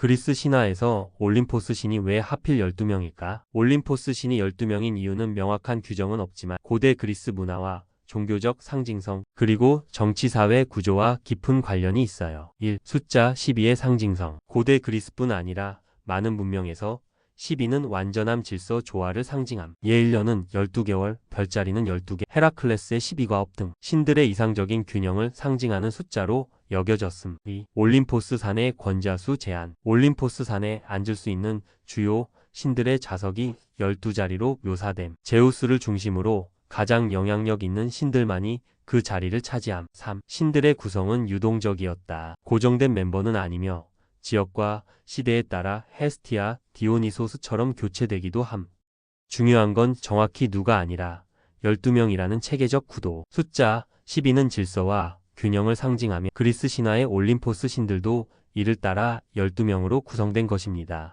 그리스 신화에서 올림포스 신이 왜 하필 12명일까? 올림포스 신이 12명인 이유는 명확한 규정은 없지만 고대 그리스 문화와 종교적 상징성, 그리고 정치사회 구조와 깊은 관련이 있어요. 1. 숫자 12의 상징성. 고대 그리스뿐 아니라 많은 문명에서 12는 완전함 질서 조화를 상징함. 예일년은 12개월, 별자리는 12개, 헤라클레스의 12과 업 등 신들의 이상적인 균형을 상징하는 숫자로 여겨졌음. 2. 올림포스 산의 권자수 제한. 올림포스 산에 앉을 수 있는 주요 신들의 좌석이 12자리로 묘사됨. 제우스를 중심으로 가장 영향력 있는 신들만이 그 자리를 차지함. 3. 신들의 구성은 유동적이었다. 고정된 멤버는 아니며 지역과 시대에 따라 헤스티아, 디오니소스처럼 교체되기도 함. 중요한 건 정확히 누가 아니라 12명이라는 체계적 구도. 숫자 12는 질서와 균형을 상징하며 그리스 신화의 올림포스 신들도 이를 따라 12명으로 구성된 것입니다.